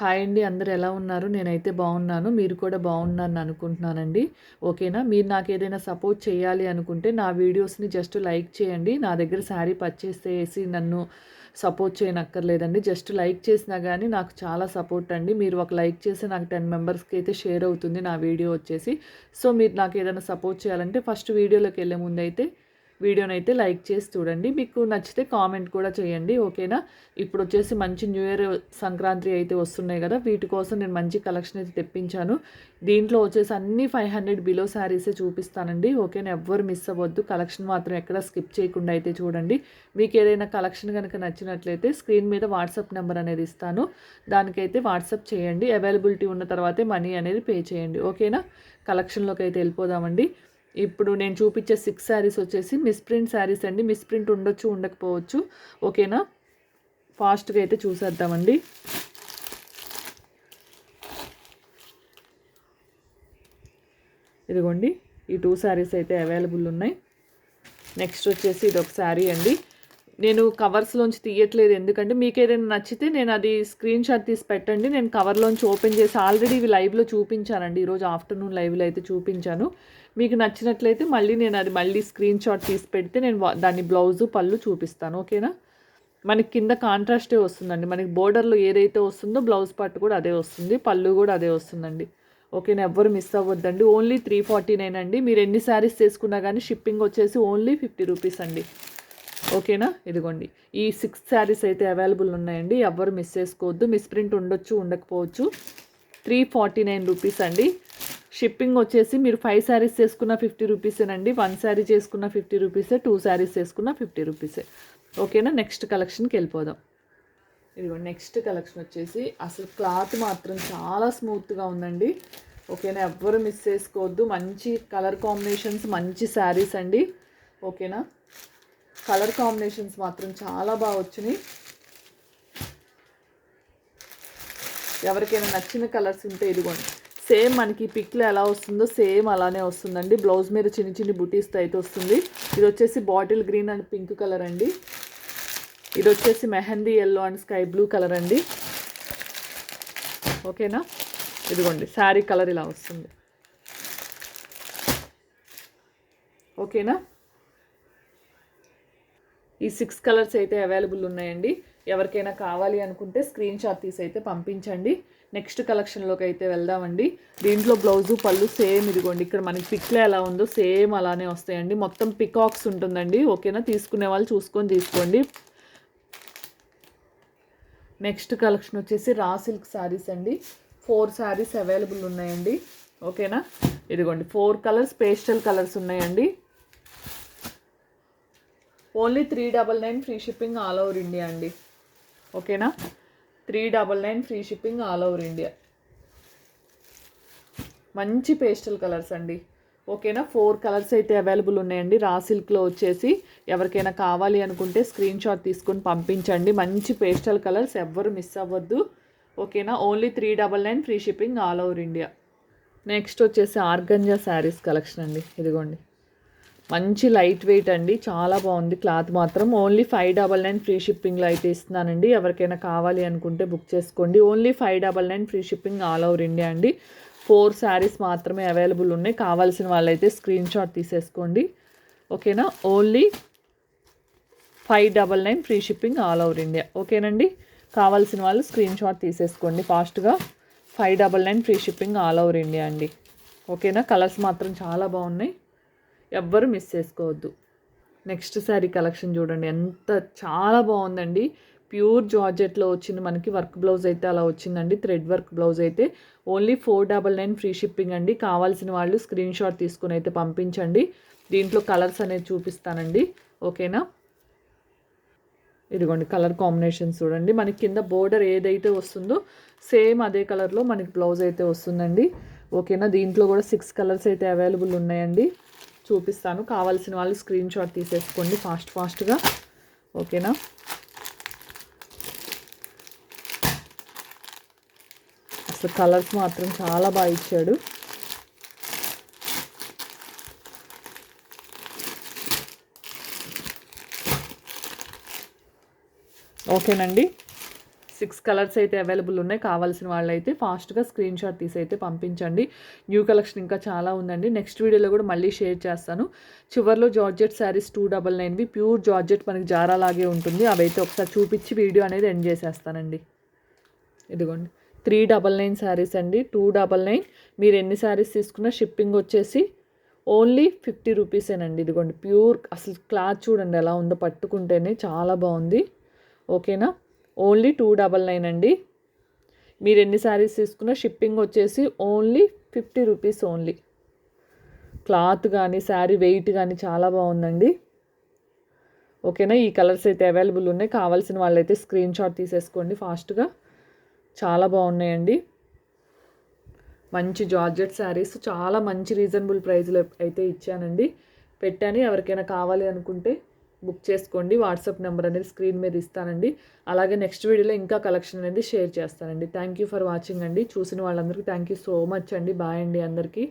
Hi అండి అందరు ఎలా ఉన్నారు? నేనైతే బాగున్నాను మీరు కూడా బాగున్నారని అనుకుంటున్నానండి. ఓకేనా? మీరు నాకు ఏదైనా సపోర్ట్ చేయాలి అనుకుంటే నా వీడియోస్ని జస్ట్ లైక్ చేయండి. నా దగ్గర శారీ పర్చేస్ చేసి నన్ను సపోర్ట్ చేయనక్కర్లేదండి. జస్ట్ లైక్ చేసినా కానీ నాకు చాలా సపోర్ట్ అండి. మీరు ఒక లైక్ చేసి నాకు టెన్ మెంబర్స్కి అయితే షేర్ అవుతుంది నా వీడియో వచ్చేసి. సో మీరు నాకు ఏదైనా సపోర్ట్ చేయాలంటే ఫస్ట్ వీడియోలోకి వెళ్ళే ముందు అయితే వీడియోని అయితే లైక్ చేసి చూడండి. మీకు నచ్చితే కామెంట్ కూడా చేయండి ఓకేనా? ఇప్పుడు వచ్చేసి మంచి న్యూ ఇయర్ సంక్రాంతి అయితే వస్తున్నాయి కదా వీటి కోసం నేను మంచి కలెక్షన్ అయితే తెప్పించాను. దీంట్లో వచ్చేసి అన్ని ఫైవ్ హండ్రెడ్ బిలో శారీసే చూపిస్తానండి ఓకేనా? ఎవ్వరు మిస్ అవ్వద్దు. కలెక్షన్ మాత్రం ఎక్కడ స్కిప్ చేయకుండా అయితే చూడండి. మీకు ఏదైనా కలెక్షన్ కనుక నచ్చినట్లయితే స్క్రీన్ మీద వాట్సాప్ నెంబర్ అనేది ఇస్తాను. దానికైతే వాట్సాప్ చేయండి. అవైలబిలిటీ ఉన్న తర్వాతే మనీ అనేది పే చేయండి ఓకేనా? కలెక్షన్లోకి అయితే వెళ్ళిపోదామండి. ఇప్పుడు నేను చూపించే సిక్స్ శారీస్ వచ్చేసి మిస్ప్రింట్ శారీస్ అండి. మిస్ప్రింట్ ఉండొచ్చు ఉండకపోవచ్చు. ఓకేనా? ఫాస్ట్గా అయితే చూసేద్దామండి. ఇదిగోండి ఈ టూ శారీస్ అయితే అవైలబుల్ ఉన్నాయి. నెక్స్ట్ వచ్చేసి ఇది ఒక శారీ అండి. నేను కవర్స్లోంచి తీయట్లేదు. ఎందుకంటే మీకు ఏదైనా నచ్చితే నేను అది స్క్రీన్ షాట్ తీసి పెట్టండి. నేను కవర్లోంచి ఓపెన్ చేసి ఆల్రెడీ ఇవి లైవ్లో చూపించానండి. ఈరోజు ఆఫ్టర్నూన్ లైవ్లో అయితే చూపించాను. మీకు నచ్చినట్లయితే మళ్ళీ నేను అది మళ్ళీ స్క్రీన్ షాట్ తీసి పెడితే నేను దాని బ్లౌజు పళ్ళు చూపిస్తాను. ఓకేనా? మనకి కింద కాంట్రాస్టే వస్తుందండి. మనకి బోర్డర్లో ఏదైతే వస్తుందో బ్లౌజ్ పార్ట్ కూడా అదే వస్తుంది. పళ్ళు కూడా అదే వస్తుందండి. ఓకేనా? ఎవ్వరు మిస్ అవ్వద్దండి. ఓన్లీ త్రీ ఫార్టీ నైన్ అండి. మీరు ఎన్ని శారీస్ తీసుకున్నా కానీ షిప్పింగ్ వచ్చేసి ఓన్లీ ఫిఫ్టీ రూపీస్ అండి. ఓకేనా? ఇదిగోండి. ఈ సిక్స్ శారీస్ అయితే అవైలబుల్ ఉన్నాయండి. ఎవ్వరు మిస్ చేసుకోవద్దు. మిస్ ప్రింట్ ఉండొచ్చు ఉండకపోవచ్చు. త్రీ ఫార్టీ నైన్ రూపీస్ అండి. షిప్పింగ్ వచ్చేసి మీరు ఫైవ్ శారీస్ చేసుకున్న ఫిఫ్టీ రూపీసేనండి. వన్ శారీ చేసుకున్న ఫిఫ్టీ రూపీసే టూ శారీస్ చేసుకున్న ఫిఫ్టీ రూపీసే. ఓకేనా? నెక్స్ట్ కలెక్షన్కి వెళ్ళిపోదాం. ఇదిగోండి. నెక్స్ట్ కలెక్షన్ వచ్చేసి అసలు క్లాత్ మాత్రం చాలా స్మూత్గా ఉందండి. ఓకేనా? ఎవ్వరు మిస్ చేసుకోవద్దు. మంచి కలర్ కాంబినేషన్స్ మంచి శారీస్ అండి. ఓకేనా? కలర్ కాంబినేషన్స్ మాత్రం చాలా బాగా వచ్చినాయి. ఎవరికైనా నచ్చిన కలర్స్ ఉంటే ఇదిగోండి. సేమ్ మనకి పిక్లో ఎలా వస్తుందో సేమ్ అలానే వస్తుందండి. బ్లౌజ్ మీద చిన్న చిన్న బుటీస్తో అయితే వస్తుంది. ఇది వచ్చేసి bottle green and pink colour అండి. ఇది వచ్చేసి mehndi yellow and sky blue colour అండి. ఓకేనా? ఇదిగోండి శారీ కలర్ ఇలా వస్తుంది. ఓకేనా? ఈ సిక్స్ కలర్స్ అయితే అవైలబుల్ ఉన్నాయండి. ఎవరికైనా కావాలి అనుకుంటే స్క్రీన్ షాట్ తీసి అయితే పంపించండి. నెక్స్ట్ కలెక్షన్లోకి అయితే వెళ్దామండి. దీంట్లో బ్లౌజు పళ్ళు సేమ్ ఇదిగోండి. ఇక్కడ మనకి పిక్లో ఎలా ఉందో సేమ్ అలానే వస్తాయండి. మొత్తం పికాక్స్ ఉంటుందండి. ఓకేనా? తీసుకునే వాళ్ళు చూసుకొని తీసుకోండి. నెక్స్ట్ కలెక్షన్ వచ్చేసి రా సిల్క్ శారీస్ అండి. ఫోర్ శారీస్ అవైలబుల్ ఉన్నాయండి. ఓకేనా? ఇదిగోండి. ఫోర్ కలర్స్ పేస్టల్ కలర్స్ ఉన్నాయండి. Only three double nine free shipping all over India అండి. ఓకేనా? Three double nine free shipping all over India. మంచి పేస్టల్ కలర్స్ అండి. ఓకేనా? ఫోర్ కలర్స్ అయితే అవైలబుల్ ఉన్నాయండి. రా సిల్క్లో వచ్చేసి ఎవరికైనా కావాలి అనుకుంటే స్క్రీన్ షాట్ తీసుకొని పంపించండి. మంచి పేస్టల్ కలర్స్ ఎవ్వరు మిస్ అవ్వద్దు. ఓకేనా? Only three double nine free shipping all over India. Next వచ్చేసి ఆర్గంజా శారీస్ కలెక్షన్ అండి. ఇదిగోండి. మంచి లైట్ వెయిట్ అండి. చాలా బాగుంది క్లాత్ మాత్రం. Only five double nine free షిప్పింగ్లో అయితే ఇస్తున్నానండి. ఎవరికైనా కావాలి అనుకుంటే బుక్ చేసుకోండి. Only five double nine free shipping all over India అండి. ఫోర్ శారీస్ మాత్రమే అవైలబుల్ ఉన్నాయి. కావాల్సిన వాళ్ళైతే స్క్రీన్ షాట్ తీసేసుకోండి. ఓకేనా? Only five double nine free shipping all over India. ఓకేనండి? కావాల్సిన వాళ్ళు స్క్రీన్ షాట్ తీసేసుకోండి ఫాస్ట్గా. Five double nine free shipping all over India అండి. ఓకేనా? కలర్స్ మాత్రం చాలా బాగున్నాయి. ఎవ్వరు మిస్ చేసుకోవద్దు. నెక్స్ట్ శారీ కలెక్షన్ చూడండి. ఎంత చాలా బాగుందండి. ప్యూర్ జార్జెట్లో వచ్చింది మనకి. వర్క్ బ్లౌజ్ అయితే అలా వచ్చిందండి. థ్రెడ్ వర్క్ బ్లౌజ్ అయితే. Only four double nine free shipping అండి. కావాల్సిన వాళ్ళు స్క్రీన్ షాట్ తీసుకుని అయితే పంపించండి. దీంట్లో కలర్స్ అనేది చూపిస్తానండి. ఓకేనా ఇదిగోండి కలర్ కాంబినేషన్స్ చూడండి. మనకి కింద బోర్డర్ ఏదైతే వస్తుందో సేమ్ అదే కలర్లో మనకి బ్లౌజ్ అయితే వస్తుందండి. ఓకేనా దీంట్లో కూడా సిక్స్ కలర్స్ అయితే అవైలబుల్ ఉన్నాయండి. చూపిస్తాను. కావాల్సిన వాళ్ళు స్క్రీన్ షాట్ తీసేసుకోండి ఫాస్ట్ ఫాస్ట్గా ఓకేనా అసలు కలర్స్ మాత్రం చాలా బాగా ఇచ్చాడు. ఓకేనండి సిక్స్ కలర్స్ అయితే అవైలబుల్ ఉన్నాయి. కావాల్సిన వాళ్ళైతే ఫాస్ట్గా స్క్రీన్ షాట్ తీసి అయితే పంపించండి. న్యూ కలెక్షన్ ఇంకా చాలా ఉందండి. నెక్స్ట్ వీడియోలో కూడా మళ్ళీ షేర్ చేస్తాను. చివర్లో జార్జెట్ శారీస్ టూ డబల్ నైన్వి ప్యూర్ జార్జెట్ మనకి జారా లాగే ఉంటుంది. అవైతే ఒకసారి చూపించి వీడియో అనేది ఎండ్ చేసేస్తానండి. ఇదిగోండి. త్రీ డబల్ నైన్ శారీస్ అండి. టూ డబల్ నైన్ మీరు ఎన్ని శారీస్ తీసుకున్నా షిప్పింగ్ వచ్చేసి ఓన్లీ ఫిఫ్టీ రూపీసేనండి ఇదిగోండి. ప్యూర్ అసలు క్లాత్ చూడండి ఎలా ఉందో పట్టుకుంటేనే చాలా బాగుంది. ఓకేనా ఓన్లీ టూ డబల్ నైన్ అండి. మీరు ఎన్ని శారీస్ తీసుకున్నా షిప్పింగ్ వచ్చేసి only fifty rupees only. Cloth కానీ శారీ వెయిట్ కానీ చాలా బాగుందండి. ఓకేనా? ఈ కలర్స్ అయితే అవైలబుల్ ఉన్నాయి. కావాల్సిన వాళ్ళైతే స్క్రీన్ షాట్ తీసేసుకోండి ఫాస్ట్గా. చాలా బాగున్నాయండి. మంచి జార్జెట్ శారీస్. చాలా మంచి రీజనబుల్ ప్రైస్లో అయితే ఇచ్చానండి. పెట్టాను. ఎవరికైనా కావాలి అనుకుంటే బుక్ చేసుకోండి. వాట్సాప్ నెంబర్ అనేది స్క్రీన్ మీద ఇస్తానండి. అలాగే నెక్స్ట్ వీడియోలో ఇంకా కలెక్షన్ అనేది షేర్ చేస్తానండి. థ్యాంక్ యూ ఫర్ వాచింగ్ అండి. చూసిన వాళ్ళందరికీ థ్యాంక్ యూ సో మచ్ అండి. బాయ్ అండి అందరికీ.